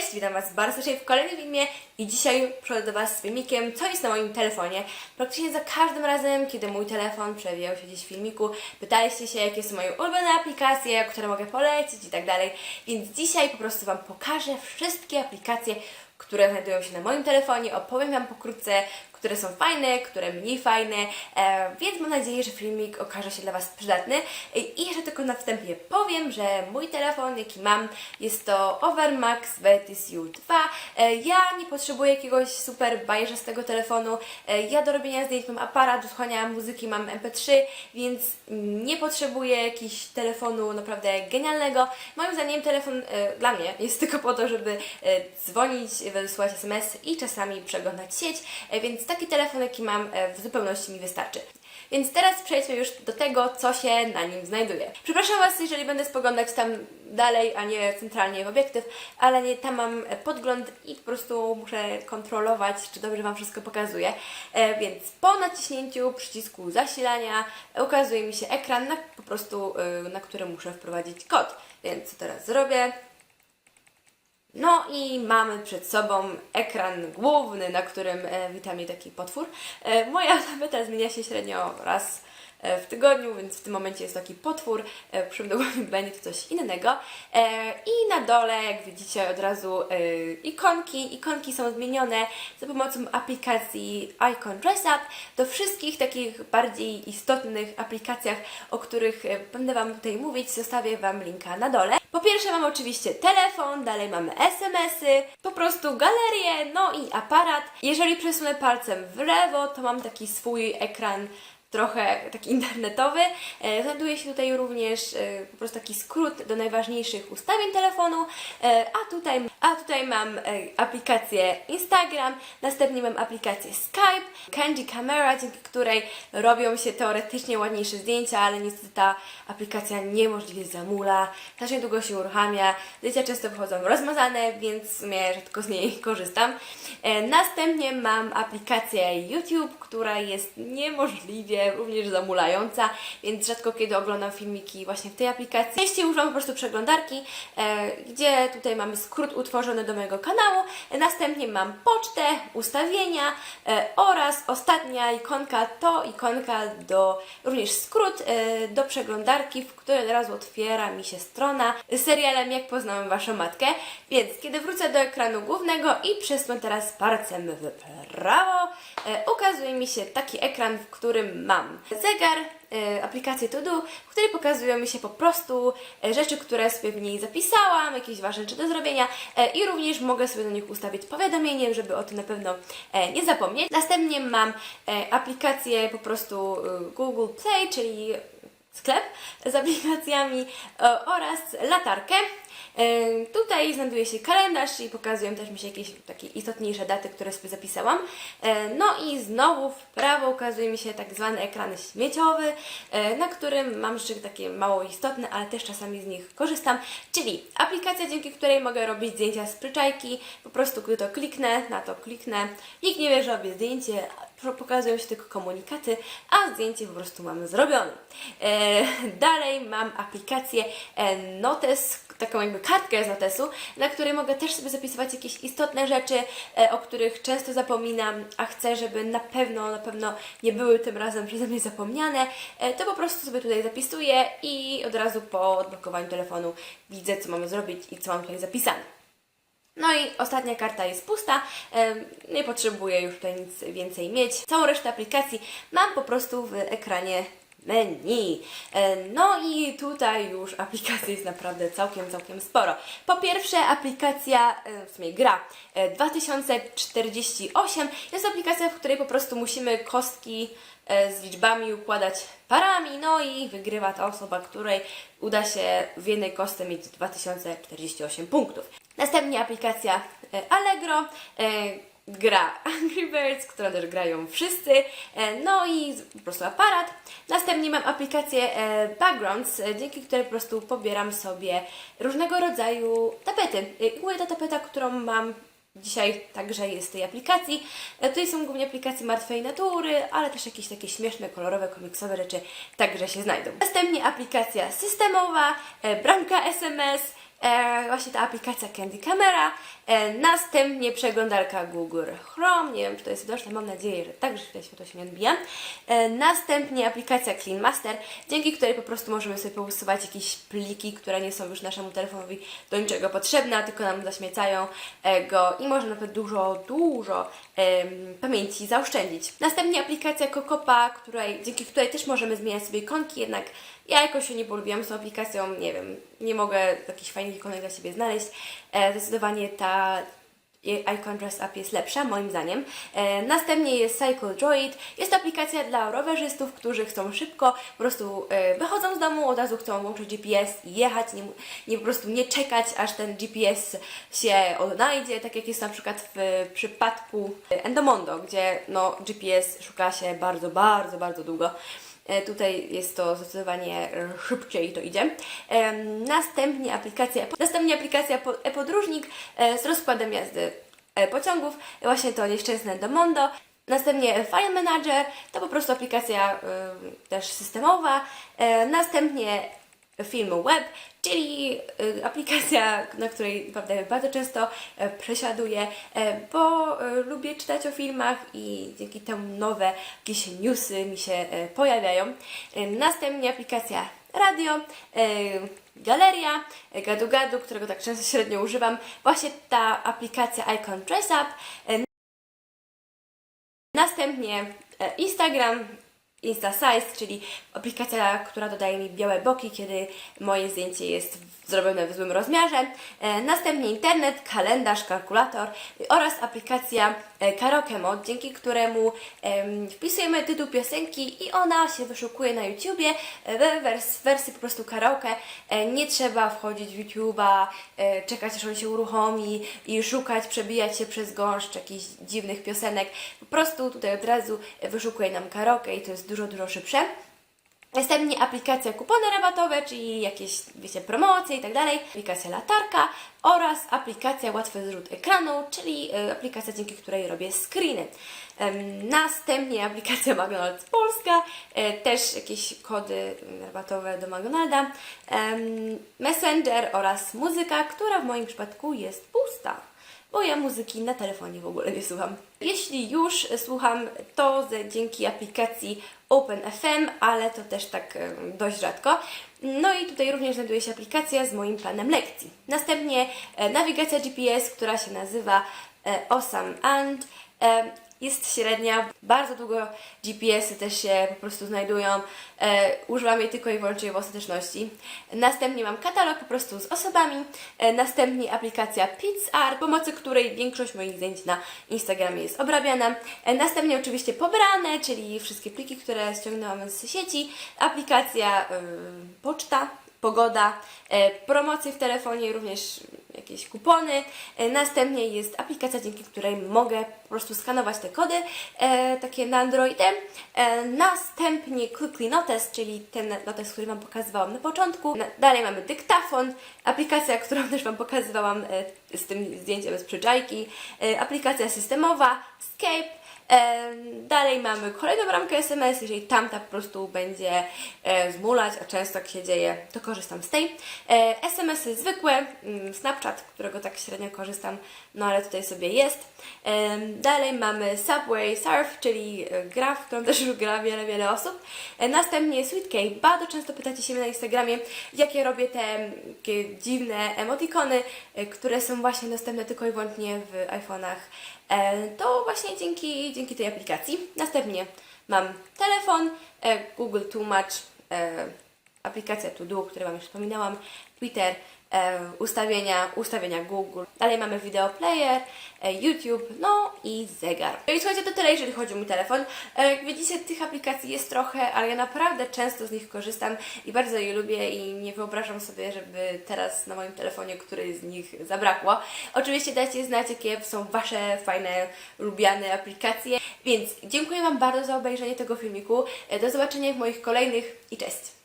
Cześć, witam Was bardzo serdecznie w kolejnym filmie i dzisiaj przychodzę do Was z filmikiem, co jest na moim telefonie. Praktycznie za każdym razem, kiedy mój telefon przewijał się gdzieś w filmiku, pytaliście się, jakie są moje ulubione aplikacje, które mogę polecić i tak dalej. Więc dzisiaj po prostu Wam pokażę wszystkie aplikacje, które znajdują się na moim telefonie. Opowiem Wam pokrótce, które są fajne, które mniej fajne, e, więc mam nadzieję, że filmik okaże się dla Was przydatny. I jeszcze tylko na wstępie powiem, że mój telefon, jaki mam, jest to Overmax Vetis U2. E, ja nie potrzebuję jakiegoś super bajerzastego telefonu. E, ja do robienia zdjęć mam aparat, do słuchania muzyki mam MP3, więc nie potrzebuję jakiegoś telefonu naprawdę genialnego. Moim zdaniem telefon e, dla mnie jest tylko po to, żeby e, dzwonić, wysyłać SMS i czasami przeglądać sieć, e, więc taki telefon, jaki mam, e, w zupełności mi wystarczy. Więc teraz przejdźmy już do tego, co się na nim znajduje. Przepraszam Was, jeżeli będę spoglądać tam dalej, a nie centralnie w obiektyw, ale nie, tam mam e, podgląd i po prostu muszę kontrolować, czy dobrze Wam wszystko pokazuje. Więc po naciśnięciu przycisku zasilania ukazuje mi się ekran, na, po prostu na którym muszę wprowadzić kod. Więc co teraz zrobię? No i mamy przed sobą ekran główny, na którym e, wita mnie taki potwór. E, moja tableta zmienia się średnio raz w tygodniu, więc w tym momencie jest taki potwór, e, w przyszłym tygodniu będzie to coś innego. E, I na dole, jak widzicie, od razu e, ikonki. Ikonki są zmienione za pomocą aplikacji Icon Dress Up do wszystkich takich bardziej istotnych aplikacjach, o których e, będę Wam tutaj mówić. Zostawię Wam linka na dole. Po pierwsze mam oczywiście telefon, dalej mamy SMS-y, po prostu galerię, no i aparat. Jeżeli przesunę palcem w lewo, to mam taki swój ekran trochę taki internetowy. E, Znajduje się tutaj również e, po prostu taki skrót do najważniejszych ustawień telefonu, E, a tutaj, a tutaj mam aplikację Instagram, następnie mam aplikację Skype, Candy Camera, dzięki której robią się teoretycznie ładniejsze zdjęcia, ale niestety ta aplikacja niemożliwie zamula, strasznie długo się uruchamia, zdjęcia często wychodzą rozmazane, więc w sumie rzadko z niej korzystam. Następnie mam aplikację YouTube, która jest niemożliwie również zamulająca, więc rzadko kiedy oglądam filmiki właśnie w tej aplikacji. Częściej używam po prostu przeglądarki, e, gdzie tutaj mamy skrót utworzony do mojego kanału. Następnie mam pocztę, ustawienia e, oraz ostatnia ikonka to ikonka do, również skrót e, do przeglądarki, w której od razu otwiera mi się strona z serialem Jak poznałem Waszą Matkę. Więc kiedy wrócę do ekranu głównego i przesunę teraz palcem w prawo, ukazuje mi się taki ekran, w którym mam zegar, e, aplikację To Do, w której pokazują mi się po prostu e, rzeczy, które sobie w niej zapisałam, jakieś ważne rzeczy do zrobienia e, i również mogę sobie do nich ustawić powiadomienie, żeby o tym na pewno e, nie zapomnieć. Następnie mam aplikację po prostu e, Google Play, czyli sklep z aplikacjami oraz latarkę. Tutaj znajduje się kalendarz i pokazują też mi się jakieś takie istotniejsze daty, które sobie zapisałam. No i znowu w prawo ukazuje mi się tak zwany ekran śmieciowy, na którym mam rzeczy takie mało istotne, ale też czasami z nich korzystam, czyli aplikacja, dzięki której mogę robić zdjęcia z pryczajki. Po prostu gdy to kliknę, na to kliknę, nikt nie wie, że robię zdjęcie, pokazują się tylko komunikaty, a zdjęcie po prostu mamy zrobione. E, dalej mam aplikację e, Notes, taką jakby kartkę z notesu, na której mogę też sobie zapisywać jakieś istotne rzeczy, e, o których często zapominam, a chcę, żeby na pewno, na pewno nie były tym razem przeze mnie zapomniane, e, to po prostu sobie tutaj zapisuję i od razu po odblokowaniu telefonu widzę, co mamy zrobić i co mam tutaj zapisane. No i ostatnia karta jest pusta, nie potrzebuję już tutaj nic więcej mieć. Całą resztę aplikacji mam po prostu w ekranie menu. E, No i tutaj już aplikacji jest naprawdę całkiem, całkiem sporo. Po pierwsze aplikacja, e, w sumie gra e, 2048 jest aplikacja, w której po prostu musimy kostki e, z liczbami układać parami, no i wygrywa ta osoba, której uda się w jednej kostce mieć 2048 punktów. Następnie aplikacja e, Allegro, e, gra Angry Birds, którą też grają wszyscy, e, no i po prostu aparat. Następnie mam aplikację e, Backgrounds, e, dzięki której po prostu pobieram sobie różnego rodzaju tapety. Głównie ta tapeta, którą mam Dzisiaj także jest z tej aplikacji. Tutaj są głównie aplikacje martwej natury, ale też jakieś takie śmieszne, kolorowe, komiksowe rzeczy także się znajdą. Następnie aplikacja systemowa, bramka SMS, e, właśnie ta aplikacja Candy Camera, e, następnie przeglądarka Google Chrome, nie wiem czy to jest widoczne, mam nadzieję, że tak, że tutaj światło się nie odbija, e, następnie aplikacja Clean Master, dzięki której po prostu możemy sobie pousuwać jakieś pliki, które nie są już naszemu telefonowi do niczego potrzebne, tylko nam zaśmiecają e, go i można nawet dużo, dużo em, pamięci zaoszczędzić. Następnie aplikacja Kokopa, której, dzięki której też możemy zmieniać sobie ikonki, jednak ja jakoś się nie polubiłam z tą aplikacją, nie wiem, nie mogę jakichś fajnych ikonek dla siebie znaleźć. E, zdecydowanie ta Icon Dress Up jest lepsza, moim zdaniem. E, następnie jest Cycle Droid. Jest to aplikacja dla rowerzystów, którzy chcą szybko, po prostu e, wychodzą z domu, od razu chcą włączyć GPS i jechać, nie, nie po prostu nie czekać, aż ten GPS się odnajdzie, tak jak jest na przykład w przypadku Endomondo, gdzie no, GPS szuka się bardzo, bardzo, bardzo długo. E, Tutaj jest to zdecydowanie e, szybciej to idzie. Em, Następnie aplikacja, następnie aplikacja po- e-podróżnik e, z rozkładem jazdy e, pociągów, właśnie to nieszczęsne do Mondo. Następnie File Manager, to po prostu aplikacja y, też systemowa. E, Następnie Film Web, czyli y, aplikacja, na której naprawdę bardzo często e, przesiaduję, e, bo e, lubię czytać o filmach i dzięki temu nowe jakieś newsy mi się pojawiają. Następnie aplikacja radio, galeria, gadu gadu, którego tak często średnio używam. Właśnie ta aplikacja Icon Dress Up. Następnie e, Instagram, InstaSize, czyli aplikacja, która dodaje mi białe boki, kiedy moje zdjęcie jest w- zrobione w złym rozmiarze. E, Następnie internet, kalendarz, kalkulator oraz aplikacja e, Karaoke Mod, dzięki któremu em, wpisujemy tytuł piosenki i ona się wyszukuje na YouTubie e, wers- wersji po prostu karaoke. Nie trzeba wchodzić w YouTube'a, czekać aż on się uruchomi i szukać, przebijać się przez gąszcz jakichś dziwnych piosenek. Po prostu tutaj od razu wyszukuje nam karaoke i to jest dużo, dużo szybsze. Następnie aplikacja kupony rabatowe, czyli jakieś, wiecie, promocje i tak dalej. Aplikacja latarka oraz aplikacja łatwy zrzut ekranu, czyli y, aplikacja, dzięki której robię screeny. Następnie aplikacja McDonald's Polska, e, też jakieś kody rabatowe do McDonalda. Messenger oraz muzyka, która w moim przypadku jest pusta bo ja muzyki na telefonie w ogóle nie słucham. Jeśli już słucham, to dzięki aplikacji OpenFM, ale to też tak e, dość rzadko. No i tutaj również znajduje się aplikacja z moim planem lekcji. Następnie e, nawigacja GPS, która się nazywa e, Awesome And. E, jest średnia, bardzo długo GPS-y też się po prostu znajdują. E, używam jej tylko i wyłącznie w ostateczności. Następnie mam katalog po prostu z osobami. E, następnie aplikacja PixArt, pomocy której większość moich zdjęć na Instagramie jest obrabiana. E, następnie oczywiście pobrane, czyli wszystkie pliki, które ściągnęłam z sieci. Aplikacja y, poczta, pogoda, e, promocje w telefonie, również jakieś kupony. E, następnie jest aplikacja, dzięki której mogę po prostu skanować te kody, e, takie na Androidzie. E, następnie Quickly Notes, czyli ten notes, który Wam pokazywałam na początku. Dalej mamy dyktafon, aplikacja, którą też Wam pokazywałam z tym zdjęciem z przyczajki. Aplikacja systemowa, Skype, Dalej mamy kolejną bramkę SMS, jeżeli tamta po prostu będzie e, zmulać, a często tak się dzieje, to korzystam z tej. E, SMS-y zwykłe, mm, Snapchat, którego tak średnio korzystam, no ale tutaj sobie jest. Dalej mamy Subway Surf, czyli e, gra, w którą też już gra wiele, wiele osób. Następnie SweetCake. Bardzo często pytacie się mnie na Instagramie, jakie robię te dziwne emotikony, które są właśnie dostępne tylko i wyłącznie w iPhone'ach. E, To właśnie dzięki, dzięki tej aplikacji. Następnie mam telefon, e, Google Tłumacz, e, aplikacja To Do, o której Wam już wspominałam, Twitter, e, ustawienia, ustawienia Google. Dalej mamy video player, e, YouTube, no i zegar. No i słuchajcie, to tyle, jeżeli chodzi o mój telefon. E, Jak widzicie, tych aplikacji jest trochę, ale ja naprawdę często z nich korzystam i bardzo je lubię i nie wyobrażam sobie, żeby teraz na moim telefonie któryś z nich zabrakło. Oczywiście dajcie znać, jakie są Wasze fajne, lubiane aplikacje. Więc dziękuję Wam bardzo za obejrzenie tego filmiku. Do zobaczenia w moich kolejnych i cześć!